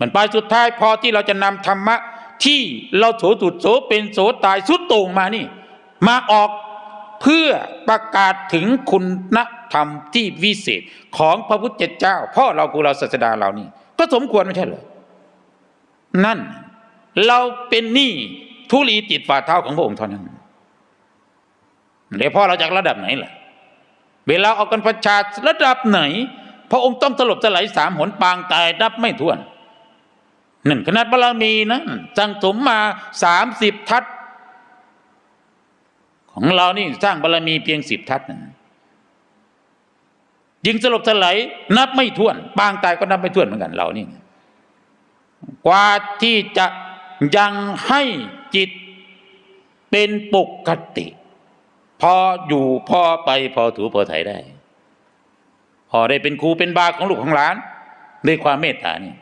มันปลายสุดท้ายพอที่เราจะนำธรรมะ ที่เราโสตุดโสเป็นโสตายสุดโต่งมานี่ มาออกเพื่อประกาศถึงคุณธรรมที่วิเศษของพระพุทธเจ้าพ่อเราครูเราศาสดาเรานี่ ก็สมควรไม่ใช่เหรอนั่นเราเป็นหนี้ทุลีติดฝ่าเท้าของพระองค์เท่านั้นเดี๋ยวพ่อเราจากระดับไหนล่ะ เวลาออกกันประชาระดับไหน พระองค์ต้องสลบสลายสามหนปางตายนับไม่ถ้วน นั่นขนาดบารมีนะสั่งสมมาสามสิบทัศของเรานี่สร้างบารมีเพียงสิบทัศน์นะยิงสลบสลายนับไม่ถ้วน ปางตายก็นับไม่ถ้วนเหมือนกันเรานี่ กว่าที่จะยังให้จิตเป็นปกติ พออยู่พอไปพอถูพอไถได้ พอได้เป็นครูเป็นบาของลูกของหลานด้วยความเมตตานี่